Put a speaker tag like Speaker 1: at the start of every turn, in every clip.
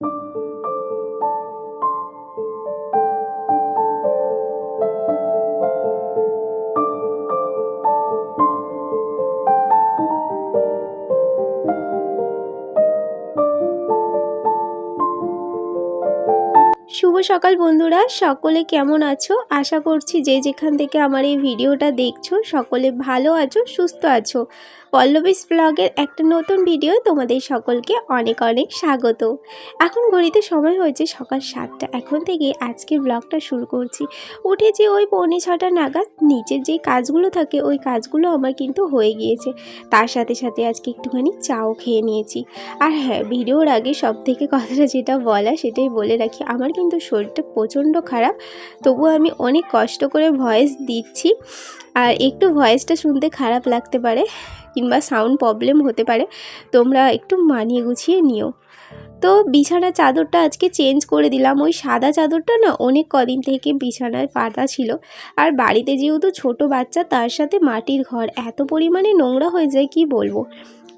Speaker 1: thank you শুভ সকাল বন্ধুরা, সকলে কেমন আছো? আশা করছি যে যেখান থেকে আমার এই ভিডিওটা দেখছ, সকলে ভালো আছো, সুস্থ আছো। পল্লবীস ব্লগের একটা নতুন ভিডিও তোমাদের সকলকে অনেক অনেক স্বাগত। এখন ঘড়িতে সময় হয়েছে সকাল সাতটা, এখন থেকে আজকে ব্লগটা শুরু করছি। উঠেছি ওই পৌনে ছটা নাগাদ নিচের যে কাজগুলো থাকে, ওই কাজগুলো আমার কিন্তু হয়ে গিয়েছে। তার সাথে সাথে আজকে একটুখানি চাও খেয়ে নিয়েছি। আর হ্যাঁ ভিডিওর আগে সব থেকে কথাটা যেটা বলা, সেটাই বলে রাখি, আমার কিন্তু শরীরটা প্রচণ্ড খারাপ, তবুও আমি অনেক কষ্ট করে ভয়েস দিচ্ছি। আর একটু ভয়েসটা শুনতে খারাপ লাগতে পারে কিংবা সাউন্ড প্রবলেম হতে পারে, তোমরা একটু মানিয়ে গুছিয়ে নিও। তো বিছানার চাদরটা আজকে চেঞ্জ করে দিলাম। ওই সাদা চাদরটা না অনেক কদিন থেকে বিছানায় পাতা ছিল। আর বাড়িতে যেহেতু ছোট বাচ্চা, তার সাথে মাটির ঘর এত পরিমাণে নোংরা হয়ে যায়, কি বলব?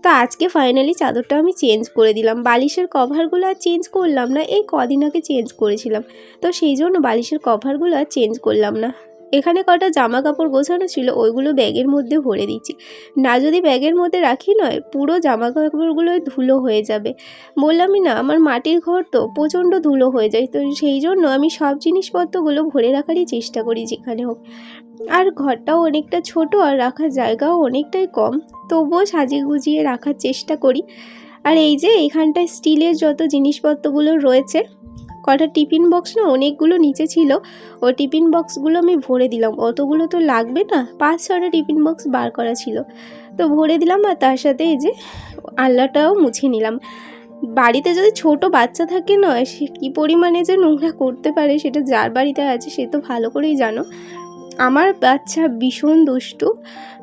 Speaker 1: তো আজকে ফাইনালি চাদরটা আমি চেঞ্জ করে দিলাম। বালিশের কভারগুলো আর চেঞ্জ করলাম না, এই কদিন আগে চেঞ্জ করেছিলাম। তো সেই জন্য বালিশের কভারগুলো আর চেঞ্জ করলাম না। এখানে কটা জামা কাপড় গোছানো ছিল, ওইগুলো ব্যাগের মধ্যে ভরে দিচ্ছি। না যদি ব্যাগের মধ্যে রাখি নয়, পুরো জামা কাপড়গুলো ধুলো হয়ে যাবে। বললামই না, আমার মাটির ঘর তো প্রচণ্ড ধুলো হয়ে যায়, তো সেই জন্য আমি সব জিনিসপত্রগুলো ভরে রাখারই চেষ্টা করি যেখানে হোক। আর ঘরটাও অনেকটা ছোট আর রাখার জায়গাও অনেকটাই কম। তবুও সাজিয়ে গুজিয়ে রাখার চেষ্টা করি। আর এই যে এখানটায় স্টিলের যত জিনিসপত্রগুলো রয়েছে, কটা টিফিন বক্স না অনেকগুলো নিচে ছিল ও টিফিন বক্সগুলো আমি ভরে দিলাম। অতগুলো তো লাগবে না, পাঁচ ছটা টিফিন বক্স বার করা ছিল। তো ভরে দিলাম আর তার সাথে এই যে আল্লাটাও মুছে নিলাম। বাড়িতে যদি ছোট বাচ্চা থাকে নয় সে কী পরিমাণে যে নোংরা করতে পারে সেটা যার বাড়িতে আছে সে তো ভালো করেই জানো। আমার বাচ্চা ভীষণ দুষ্টু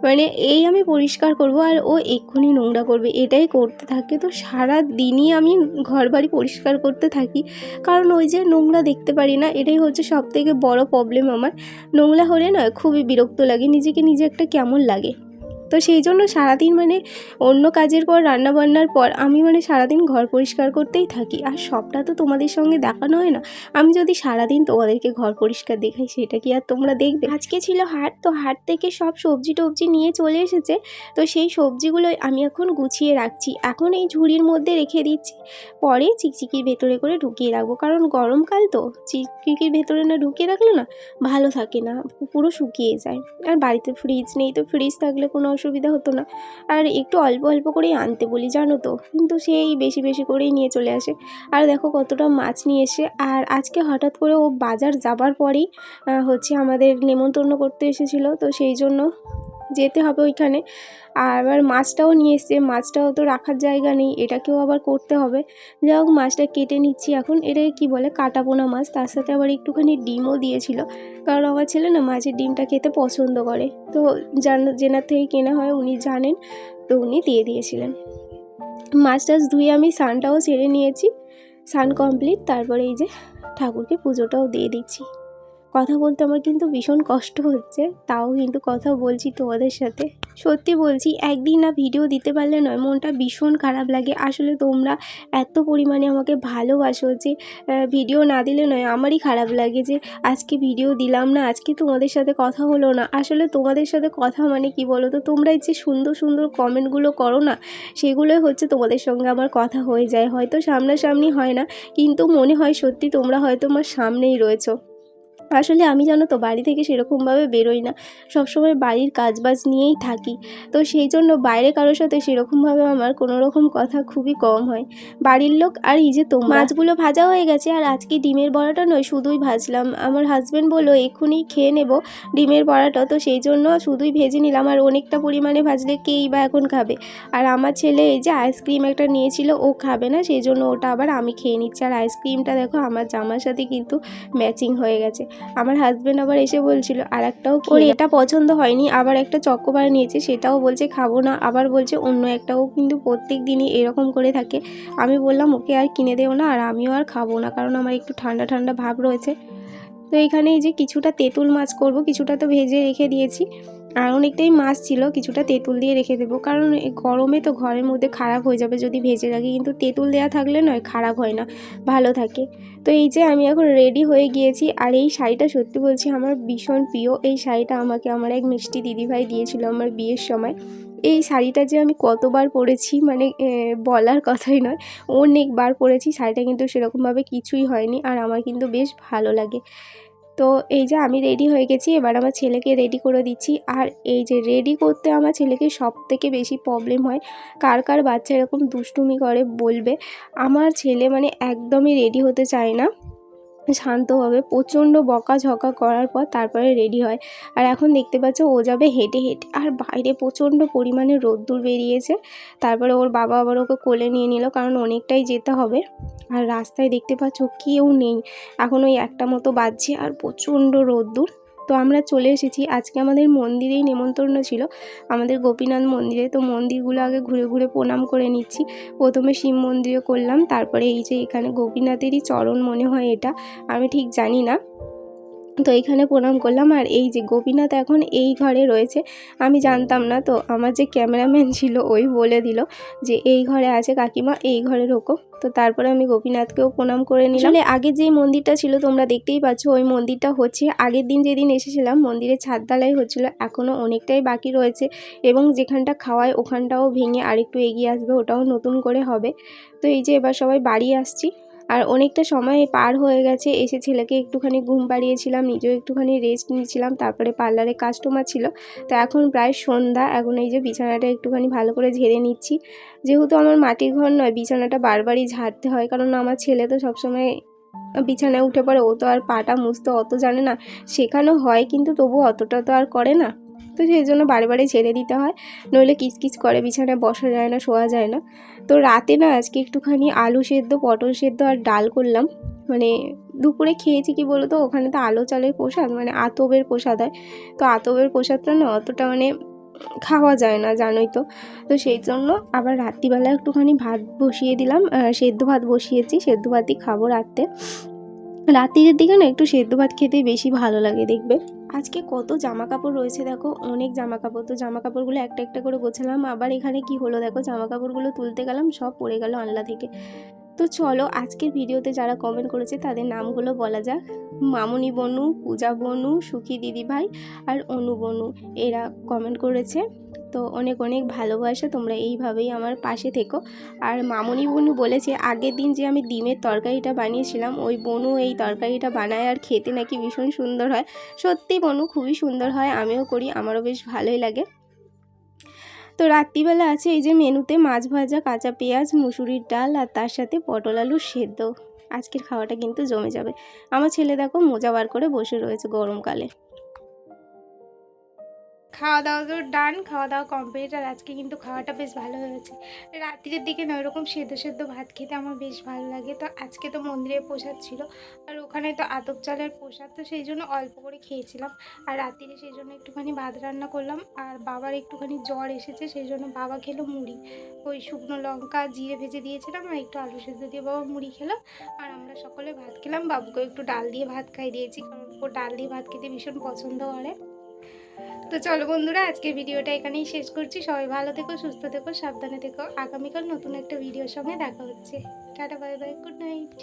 Speaker 1: মানে এই আমি পরিষ্কার করব আর ও এক্ষুনি নোংরা করবে, এটাই করতে থাকে। তো সারা দিনই আমি ঘর বাড়ি পরিষ্কার করতে থাকি, কারণ ওই যে নোংরা দেখতে পারি না, এটাই হচ্ছে সব থেকে বড় প্রবলেম আমার। নোংরা হলে নয় খুবই বিরক্ত লাগে, নিজেকে নিজে একটা কেমন লাগে। তো সেই জন্য সারাদিন মানে অন্য কাজের পর রান্না বান্নার পর আমি মানে সারাদিন ঘর পরিষ্কার করতেই থাকি। আর সবটা তো তোমাদের সঙ্গে দেখানো হয় না। আমি যদি সারাদিন তোমাদেরকে ঘর পরিষ্কার দেখাই, সেটা কি আর তোমরা দেখবে? আজকে ছিল হাট, তো হাট থেকে সব সবজি টবজি নিয়ে চলে এসেছে। তো সেই সবজিগুলোই আমি এখন গুছিয়ে রাখছি। এখন এই ঝুড়ির মধ্যে রেখে দিচ্ছি। পরে চিকচিকির ভেতরে করে ঢুকিয়ে রাখব। কারণ গরমকাল তো, চিকচিকির ভেতরে না ঢুকিয়ে রাখলে না ভালো থাকে না, পুরো শুকিয়ে যায়। আর বাড়িতে ফ্রিজ নেই, তো ফ্রিজ থাকলে কোনো অসুবিধা হতো না। আর একটু অল্প অল্প করেই আনতে বলি, জানো তো? কিন্তু সেই বেশি বেশি করেই নিয়ে চলে আসে। আর দেখো কতটা মাছ নিয়ে এসে, আর আজকে হঠাৎ করে ও বাজার যাবার পরেই হচ্ছে আমাদের নেমন্তন্ন করতে এসেছিল। তো সেই জন্য যেতে হবে ওইখানে। আর আবার মাছটাও নিয়ে এসছে, মাছটাও তো রাখার জায়গা নেই, এটাকেও আবার করতে হবে। যাই হোক, মাছটা কেটে নিচ্ছি এখন। এটাকে কি বলে কাটা পোনা মাছ, তার সাথে আবার একটুখানি ডিমও দিয়েছিল। কারণ আমার ছেলে না মাছের ডিমটা খেতে পছন্দ করে। তো জান জেনার থেকে কেনা হয় উনি জানেন, তো উনি দিয়ে দিয়েছিলেন। মাছ টাছ ধুয়ে আমি সানটাও ছেড়ে নিয়েছি সান কমপ্লিট। তারপরে এই যে ঠাকুরকে পুজোটাও দিয়ে দিচ্ছি। কথা বলতে আমার কিন্তু ভীষণ কষ্ট হচ্ছে, তাও কিন্তু কথা বলছি তোমাদের সাথে। সত্যি বলছি, একদিন না ভিডিও দিতে পারলে নয়, মনটা ভীষণ খারাপ লাগে। আসলে তোমরা এত পরিমাণে আমাকে ভালোবাসো যে ভিডিও না দিলে নয়, আমারই খারাপ লাগে যে, আজকে ভিডিও দিলাম না, আজকে তোমাদের সাথে কথা হলো না। আসলে তোমাদের সাথে কথা মানে কি বলো তো তোমরা যে সুন্দর সুন্দর কমেন্টগুলো করো না, সেগুলোই হচ্ছে তোমাদের সঙ্গে আমার কথা হয়ে যায়। হয়তো সামনাসামনি হয় না, কিন্তু মনে হয় সত্যি তোমরা হয়তো আমার সামনেই রয়েছো। আসলে আমি জানো তো বাড়ি থেকে সেরকমভাবে বেরোই না। সবসময় বাড়ির কাজবাজ নিয়েই থাকি। তো সেই জন্য বাইরে কারোর সাথে সেরকমভাবে আমার কোনো রকম কথা খুবই কম হয়। বাড়ির লোক, আর এই যে তো মাছগুলো ভাজা হয়ে গেছে, আর আজকে ডিমের বড়াটা নয়, শুধুই ভাজলাম। আমার হাজব্যান্ড বলল, এক্ষুনি খেয়ে নেব ডিমের বড়াটা। তো সেই জন্য শুধুই ভেজে নিলাম, আর অনেকটা পরিমাণে ভাজলে কেই বা এখন খাবে? আর আমার ছেলে এই যে আইসক্রিম একটা নিয়েছিল, ও খাবে না, সেই জন্য ওটা আবার আমি খেয়ে নিচ্ছি। আর আইসক্রিমটা দেখো, আমার জামার সাথে কিন্তু ম্যাচিং হয়ে গেছে। আমার হাজব্যান্ড আবার এসে বলছিল আর একটাও ওর এটা পছন্দ হয়নি আবার একটা চক্কোবার নিয়েছে সেটাও বলছে খাব না। আবার বলছে অন্য একটাও কিন্তু প্রত্যেক দিনই এরকম করে থাকে। আমি বললাম ওকে আর কিনে দেও না আর আমিও আর খাব না কারণ আমার একটু ঠান্ডা ঠান্ডা ভাব রয়েছে। তো এখানে এই যে কিছুটা তেঁতুল মাছ করব কিছুটা তো ভেজে রেখে দিয়েছি। আর অনেকটাই মাছ ছিল, কিছুটা তেঁতুল দিয়ে রেখে দেবো। কারণ গরমে তো ঘরের মধ্যে খারাপ হয়ে যাবে যদি ভেজে রাখি, কিন্তু তেঁতুল দেওয়া থাকলে নয়, খারাপ হয় না, ভালো থাকে। তো এই যে আমি এখন রেডি হয়ে গিয়েছি, আর এই শাড়িটা সত্যি বলছি আমার ভীষণ প্রিয়। এই শাড়িটা আমাকে আমার এক মিষ্টি দিদিভাই দিয়েছিল আমার বিয়ের সময়। এই শাড়িটা যে আমি কতবার পরেছি মানে বলার কথাই নয়, অনেকবার পরেছি, শাড়িটা কিন্তু সেরকমভাবে কিছুই হয়নি, আর আমার কিন্তু বেশ ভালো লাগে। তো এই যে আমি রেডি হয়ে গেছি, এবার আমার ছেলেকে রেডি করে দিচ্ছি। আর এই যে রেডি করতে আমার ছেলেকে সব থেকে বেশি প্রবলেম হয়, কার কার বাচ্চা এরকম দুষ্টুমি করে বলবে। আমার ছেলে মানে একদমই রেডি হতে চায় না। শান্তভাবে প্রচণ্ড বকাঝকা করার পর তারপরে রেডি হয়। আর এখন দেখতে পাচ্ছ ও যাবে হেঁটে হেঁটে। আর বাইরে প্রচণ্ড পরিমাণে রোদ্দুর বেরিয়েছে। তারপরে ওর বাবা আবার ওকে কোলে নিয়ে নিল, কারণ অনেকটাই যেতে হবে। আর রাস্তায় দেখতে পাচ্ছ কেউ নেই। এখন ওই একটা মতো বাজছে আর প্রচণ্ড রোদ্দুর। তো আমরা চলে এসেছি। আজকে আমাদের মন্দিরেই নেমন্তন্ন ছিল, আমাদের গোপীনাথ মন্দিরে। তো মন্দিরগুলো আগে ঘুরে ঘুরে প্রণাম করে নিচ্ছি। প্রথমে শিব মন্দিরে করলাম, তারপরে এই যে এখানে গোপীনাথেরই চরণ মনে হয় এটা, আমি ঠিক জানি না। তো এইখানে প্রণাম করলাম। আর এই যে গোপীনাথ এখন এই ঘরে রয়েছে আমি জানতাম না তো। আমার যে ক্যামেরাম্যান ছিল ওই বলে দিল যে এই ঘরে আছে কাকিমা এই ঘরে রোকো। তো তারপরে আমি গোপীনাথকেও প্রণাম করে নিলাম। আগে যে মন্দিরটা ছিল তোমরা দেখতেই পাচ্ছ ওই মন্দিরটা হচ্ছে আগের দিন যেদিন এসেছিলাম মন্দিরে ছাদ ঢালাই হচ্ছিল এখনও অনেকটাই বাকি রয়েছে। এবং যেখানটা খাওয়ায় ওখানটাও ভেঙে আরেকটু এগিয়ে আসবে ওটাও নতুন করে হবে। তো এই যে এবার সবাই বাড়ি আসছি। আর অনেকটা সময় পার হয়ে গেছে, এসে ছেলেকে একটুখানি ঘুম পাড়িয়েছিলাম, নিজেও একটুখানি রেস্ট নিয়েছিলাম, তারপরে পার্লারে কাস্টমার ছিল। তো এখন প্রায় সন্ধ্যা, এখন এই যে বিছানাটা একটুখানি ভালো করে ঝেড়ে নিচ্ছি। যেহেতু আমার মাটির ঘর নয়, বিছানাটা বারবারই ঝাড়তে হয়, কারণ আমার ছেলে তো সবসময় বিছানায় উঠে পড়ে, ও তো আর পাটা মুছতে অত জানে না। শেখানো হয়, কিন্তু তবু অতটা তো আর করে না। তো সেই জন্য বারে বারে ছেড়ে দিতে হয়। নইলে কিচকিচ করে, বিছানায় বসা যায় না, শোয়া যায় না। তো রাতে না আজকে একটুখানি আলু সেদ্ধ, পটল সেদ্ধ আর ডাল করলাম। মানে দুপুরে খেয়েছি কি বলো তো ওখানে তো আলো চালের প্রসাদ মানে আতবের প্রসাদ হয়। তো আতবের প্রসাদটা না অতটা মানে খাওয়া যায় না, জানোই তো। তো সেই জন্য আবার রাত্রিবেলা একটুখানি ভাত বসিয়ে দিলাম। সেদ্ধ ভাত বসিয়েছি, সেদ্ধ ভাতই খাব রাত্রে। রাত্রির দিকে না একটু সেদ্ধ ভাত খেতে বেশি ভালো লাগে দেখবে। আজকে কত জামা কাপড় রয়েছে দেখো, অনেক জামা কাপড় তো জামা কাপড়গুলো একটা একটা করে গোছালাম, আবার এখানে কি হলো দেখো জামা কাপড়গুলো তুলতে গেলাম, সব পড়ে গেল আনলা থেকে। তো চলো আজকের ভিডিওতে যারা কমেন্ট করেছে তাদের নামগুলো বলা যাক। মামুনি বনু, পূজা বনু, সুখী দিদিভাই আর অনু বনু এরা কমেন্ট করেছে। তো অনেক অনেক ভালোবাসা, তোমরা এইভাবেই আমার পাশে থেকো। আর মামুনি বনু বলেছে, আগের দিন যে আমি ডিমের তরকারিটা বানিয়েছিলাম, ওই বনু এই তরকারিটা বানায় আর খেতে নাকি ভীষণ সুন্দর হয়। সত্যি বনু, খুবই সুন্দর হয়, আমিও করি, আমারও বেশ ভালোই লাগে। তো রাত্রিবেলা আছে এই যে মেনুতে মাছ ভাজা, কাঁচা পেঁয়াজ, মুসুরির ডাল আর তার সাথে পটল আলু সেদ্ধ। আজকের খাওয়াটা কিন্তু জমে যাবে। আমার ছেলে দেখো মোজা বার করে বসে রয়েছে গরমকালে। খাওয়া দাওয়া তো ডান, খাওয়া দাওয়া কমপ্লিট আর আজকে কিন্তু খাওয়াটা বেশ ভালো হয়েছে। রাত্রির দিকে না ওরকম সেদ্ধ সেদ্ধ ভাত খেতে আমার বেশ ভালো লাগে। তো আজকে তো মন্দিরে প্রসাদ ছিল, আর ওখানে তো আতপ চালের প্রসাদ, তো সেই জন্য অল্প করে খেয়েছিলাম। আর রাত্রিরে সেই জন্য একটুখানি ভাত রান্না করলাম, আর বাবার একটুখানি জ্বর এসেছে, সেই জন্য বাবা খেলো মুড়ি। ওই শুকনো লঙ্কা জিরে ভেজে দিয়েছিলাম, আর একটু আলু সেদ্ধ দিয়ে বাবা মুড়ি খেলো। আর আমরা সকলে ভাত খেলাম বাবুকে একটু ডাল দিয়ে ভাত খাই দিয়েছি, কারণ ও ডাল দিয়ে ভাত খেতে ভীষণ পছন্দ করে। তো চলো বন্ধুরা আজকে ভিডিওটা এখানেই শেষ করছি। সবাই ভালো থেকো, সুস্থ থেকো, সাবধানে থেকো। আগামীকাল নতুন একটা ভিডিওর সঙ্গে দেখা হচ্ছে। Tata, bye bye, good night.